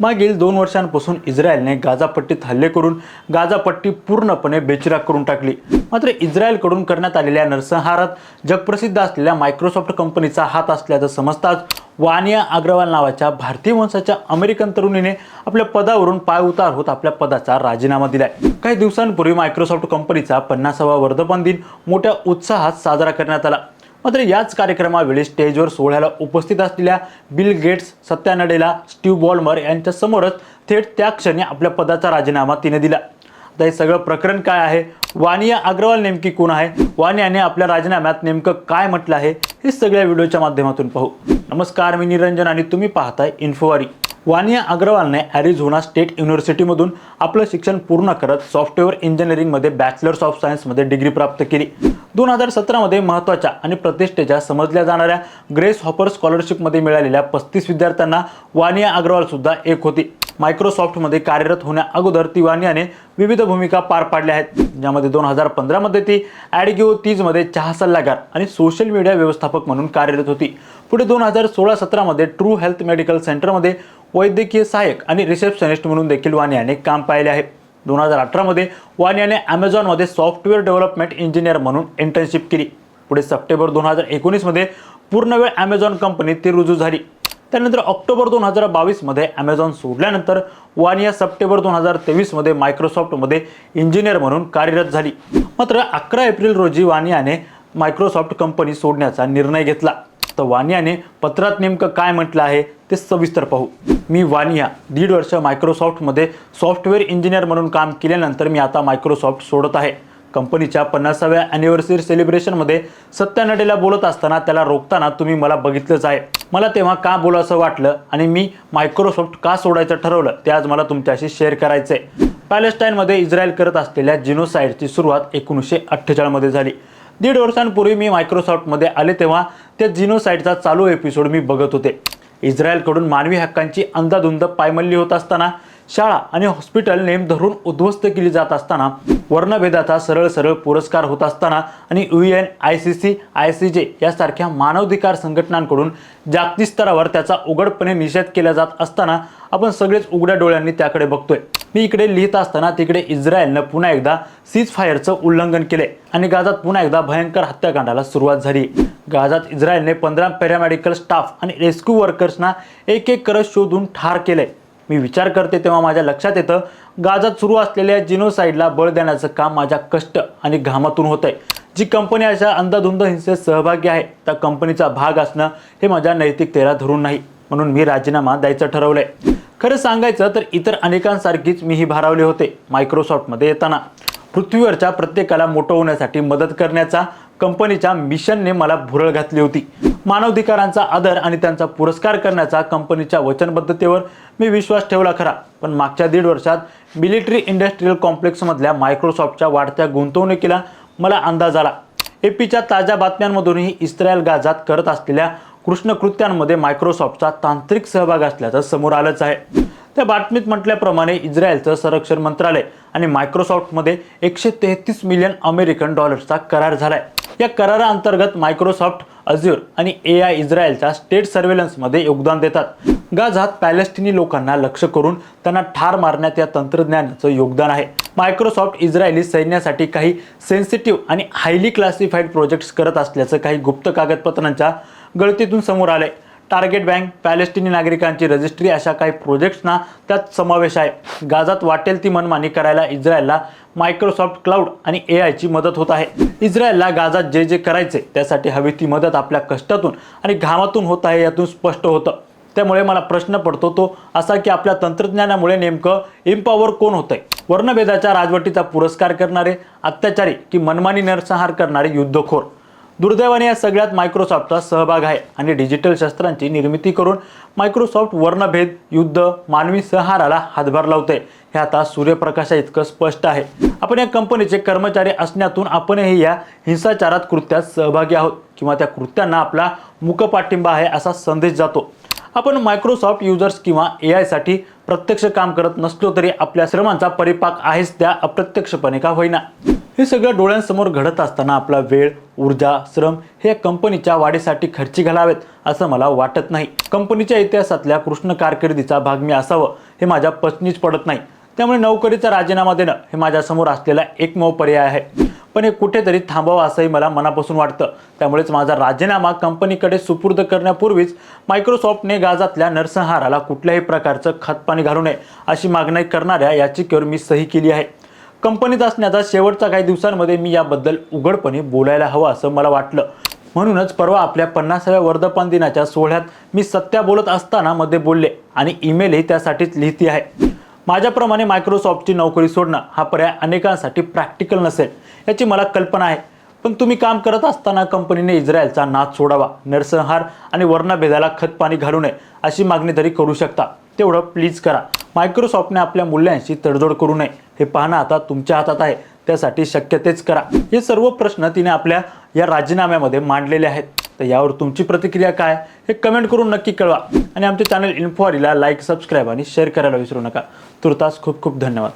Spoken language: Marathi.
मागील दोन वर्षांपासून इस्रायलने गाझापट्टीत हल्ले करून गाझापट्टी पूर्णपणे बेचिराग करून टाकली. मात्र इस्रायलकडून करण्यात आलेल्या नरसंहारात जगप्रसिद्ध असलेल्या मायक्रोसॉफ्ट कंपनीचा हात असल्याचं समजताच वानिया अग्रवाल नावाच्या भारतीय वंशाच्या अमेरिकन तरुणीने आपल्या पदावरून पाय उतार होत आपल्या पदाचा राजीनामा दिलाय. काही दिवसांपूर्वी मायक्रोसॉफ्ट कंपनीचा पन्नासावा वर्धापन दिन मोठ्या उत्साहात साजरा करण्यात आला. मात्र याच कार्यक्रमावेळी स्टेजवर सोहळ्याला उपस्थित असलेल्या Bill Gates Satya Nadella Steve Ballmer यांच्या समोरच थेट त्या क्षणी आपल्या पदाचा राजीनामा तिने दिला. आता हे सगळं प्रकरण काय आहे? वानिया अग्रवाल नेमकी कोण आहे? वानियाने आपल्या राजीनाम्यात नेमकं काय म्हटलं आहे? हे सगळ्या व्हिडिओच्या माध्यमातून पाहू. नमस्कार मी निरंजन आणि तुम्ही पाहताय इन्फोवारी. वानिया अग्रवालने ॲरिझोना स्टेट युनिव्हर्सिटीमधून आपलं शिक्षण पूर्ण करत सॉफ्टवेअर इंजिनिअरिंगमध्ये बॅचलर्स ऑफ सायन्समध्ये डिग्री प्राप्त केली. दोन हजार सतरामध्ये महत्त्वाच्या आणि प्रतिष्ठेच्या समजल्या जाणाऱ्या ग्रेस हॉपर स्कॉलरशिपमध्ये मिळालेल्या पस्तीस विद्यार्थ्यांना वानिया अग्रवालसुद्धा एक होती. मायक्रोसॉफ्टमध्ये कार्यरत होण्या अगोदर ती वानियाने विविध भूमिका पार पाडल्या आहेत. ज्यामध्ये दोन हजार पंधरामध्ये ती ॲडगिओ तीजमध्ये चहा सल्लागार आणि सोशल मीडिया व्यवस्थापक म्हणून कार्यरत होती. पुढे दोन हजार सोळा सतरामध्ये ट्रू हेल्थ मेडिकल सेंटरमध्ये वैद्यकीय सहाय्यक आणि रिसेप्शनिस्ट म्हणून देखील वानियाने काम पाहिले आहे. दोन हजार अठरामध्ये वानियाने ॲमेझॉनमध्ये सॉफ्टवेअर डेव्हलपमेंट इंजिनियर म्हणून इंटर्नशिप केली. पुढे सप्टेंबर दोन हजार एकोणीसमध्ये पूर्णवेळ ॲमेझॉन कंपनीत ती रुजू झाली. त्यानंतर ऑक्टोबर दोन हजार बावीसमध्ये ॲमेझॉन सोडल्यानंतर वानिया सप्टेंबर दोन हजार तेवीसमध्ये मायक्रोसॉफ्टमध्ये इंजिनियर म्हणून कार्यरत झाली. मात्र अकरा एप्रिल रोजी वानियाने मायक्रोसॉफ्ट कंपनी सोडण्याचा निर्णय घेतला. तर वानियाने पत्रात नेमकं काय म्हटलं आहे ते सविस्तर पाहू. मी वानिया दीड वर्ष मायक्रोसॉफ्टमध्ये सॉफ्टवेअर इंजिनियर म्हणून काम केल्यानंतर मी आता मायक्रोसॉफ्ट सोडत आहे. कंपनीच्या पन्नासाव्या अॅनिव्हर्सरी सेलिब्रेशनमध्ये सत्या नडेला बोलत असताना त्याला रोखताना तुम्ही मला बघितलंच आहे. मला तेव्हा का बोलावंसं वाटलं आणि मी मायक्रोसॉफ्ट का सोडायचं ठरवलं ते आज मला तुमच्याशी शेअर करायचं आहे पॅलेस्टाईनमध्ये इस्रायल करत असलेल्या जिनोसाईडची सुरुवात एकोणीसशे अठ्ठेचाळमध्ये झाली. दीड वर्षांपूर्वी मी मायक्रोसॉफ्टमध्ये आले तेव्हा त्या जिनोसाईडचा चालू एपिसोड मी बघत होते. इस्रायलकडून मानवी हक्कांची अंदाधुंद पायमल्ली होत असताना शाळा आणि हॉस्पिटल नेम धरून उद्ध्वस्त केली जात असताना वर्णभेदाचा सरळ सरळ पुरस्कार होत असताना आणि U N I C C I C J यासारख्या मानवाधिकार संघटनांकडून जागतिक स्तरावर त्याचा उघडपणे निषेध केला जात असताना आपण सगळेच उघड्या डोळ्यांनी त्याकडे बघतोय. मी इकडे लिहित असताना तिकडे इस्रायलनं पुन्हा एकदा सीज फायरचं उल्लंघन केले आणि गाजात पुन्हा एकदा भयंकर हत्याकांडाला सुरुवात झाली. गाजात इस्रायलने पंधरा पॅरामेडिकल स्टाफ आणि रेस्क्यू वर्कर्सना एक एक करत शोधून ठार केले. मी विचार करते तेव्हा माझ्या लक्षात येतं गाजात सुरू असलेल्या जिनोसाईडला बळ देण्याचं काम माझ्या कष्ट आणि घामातून होतंय. आहे जी कंपनी अशा अंधाधुंद हिंसेत सहभागी आहे त्या कंपनीचा भाग असणं हे माझ्या नैतिकतेला धरून नाही. म्हणून मी राजीनामा द्यायचं ठरवलंय. खरं सांगायचं तर इतर अनेकांसारखीच मीही भारावले होते मायक्रोसॉफ्टमध्ये येताना. पृथ्वीवरच्या प्रत्येकाला मोठं होण्यासाठी मदत करण्याचा कंपनीच्या मिशनने मला भुरळ घातली होती. मानवाधिकारांचा आदर आणि त्यांचा पुरस्कार करण्याचा कंपनीच्या वचनबद्धतेवर मी विश्वास ठेवला खरा. पण मागच्या दीड वर्षात मिलिटरी इंडस्ट्रीयल कॉम्प्लेक्समधल्या मायक्रोसॉफ्टच्या वाढत्या गुंतवणुकीला मला अंदाज आला. एपीच्या ताज्या बातम्यांमधूनही इस्रायल गाजात करत असलेल्या कृष्णकृत्यांमध्ये मायक्रोसॉफ्टचा तांत्रिक सहभाग असल्याचं समोर आलंच आहे. त्या बातमीत म्हटल्याप्रमाणे इस्रायलचं संरक्षण मंत्रालय आणि मायक्रोसॉफ्टमध्ये एकशे तेहतीस मिलियन अमेरिकन डॉलर्सचा करार झालाय. या कराराअंतर्गत मायक्रोसॉफ्ट अझ्युर आणि ए आय इस्रायलच्या स्टेट सर्वेलन्समध्ये योगदान देतात. गाझात पॅलेस्टिनी लोकांना लक्ष करून त्यांना ठार मारण्यात या तंत्रज्ञानाचं योगदान आहे. मायक्रोसॉफ्ट इस्रायली सैन्यासाठी काही सेन्सिटिव्ह आणि हायली क्लासिफाईड प्रोजेक्ट्स करत असल्याचं काही गुप्त कागदपत्रांच्या गळतीतून समोर आलंय. टार्गेट बँक पॅलेस्टिनी नागरिकांची रजिस्ट्री अशा काही प्रोजेक्ट्सना त्यात समावेश आहे. गाजात वाटेल ती मनमानी करायला इस्रायलला मायक्रोसॉफ्ट क्लाउड आणि ए आयची मदत होत आहे. इस्रायलला गाजात जे जे करायचे त्यासाठी हवी ती मदत आपल्या कष्टातून आणि घामातून होत आहे यातून स्पष्ट होतं. त्यामुळे मला प्रश्न पडतो तो असा की आपल्या तंत्रज्ञानामुळे नेमकं इम्पॉवर कोण होतंय? वर्णभेदाच्या राजवटीचा पुरस्कार करणारे अत्याचारी की मनमानी नरसंहार करणारे युद्धखोर. दुर्दैवाने या सगळ्यात मायक्रोसॉफ्टचा सहभाग आहे आणि डिजिटल शस्त्रांची निर्मिती करून मायक्रोसॉफ्ट वर्णभेद युद्ध मानवी संहाराला हातभार लावते हे आता सूर्यप्रकाशा इतकं स्पष्ट आहे. आपण या कंपनीचे कर्मचारी असण्यातून आपणही या हिंसाचारात कृत्यात सहभागी आहोत किंवा त्या कृत्यांना आपला मुक पाठिंबा आहे असा संदेश जातो. आपण मायक्रोसॉफ्ट युजर्स किंवा ए आयसाठी प्रत्यक्ष काम करत नसलो तरी आपल्या श्रमांचा परिपाक आहेच त्या अप्रत्यक्षपणे का होईना? हे सगळं डोळ्यांसमोर घडत असताना आपला वेळ ऊर्जा श्रम हे कंपनीच्या वाढीसाठी खर्ची घालावेत असं मला वाटत नाही. कंपनीच्या इतिहासातल्या कृष्ण कारकिर्दीचा भाग मी असावं हे माझ्या पत्नीच पडत नाही. त्यामुळे नोकरीचा राजीनामा देणं हे माझ्यासमोर असलेला एकमेव पर्याय आहे. पण हे कुठेतरी थांबावं असंही मला मनापासून वाटतं. त्यामुळेच माझा राजीनामा कंपनीकडे सुपूर्द करण्यापूर्वीच मायक्रोसॉफ्टने गाजातल्या नरसंहाराला कुठल्याही प्रकारचं खतपाणी घालू नये अशी मागणी करणाऱ्या याचिकेवर मी सही केली आहे. कंपनीत असण्याचा शेवटच्या काही दिवसांमध्ये मी याबद्दल उघडपणे बोलायला हवं असं मला वाटलं. म्हणूनच परवा आपल्या पन्नासाव्या वर्धापन दिनाच्या सोहळ्यात मी सत्या बोलत असताना मध्ये बोलले आणि ईमेलही त्यासाठीच लिहिती आहे. माझ्याप्रमाणे मायक्रोसॉफ्टची नोकरी सोडणं हा पर्याय अनेकांसाठी प्रॅक्टिकल नसेल याची मला कल्पना आहे. पण तुम्ही काम करत असताना कंपनीने इस्रायलचा नाच सोडावा नरसंहार आणि वर्णभेदाला खतपाणी घालू नये अशी मागणी तरी करू शकता. तेवढं प्लीज करा. मायक्रोसॉफ्टने आपल्या मूल्यांशी तडजोड करू नये हे पाहणं आता तुमच्या हातात आहे. त्यासाठी शक्य तेच करा. हे सर्व प्रश्न तिने आपल्या या राजीनाम्यामध्ये मांडलेले आहेत. तर यावर तुमची प्रतिक्रिया काय हे कमेंट करून नक्की कळवा. आणि आमचे चॅनल इन्फॉरीला लाईक सबस्क्राईब आणि शेअर करायला विसरू नका. तुर्तास खूप खूप धन्यवाद.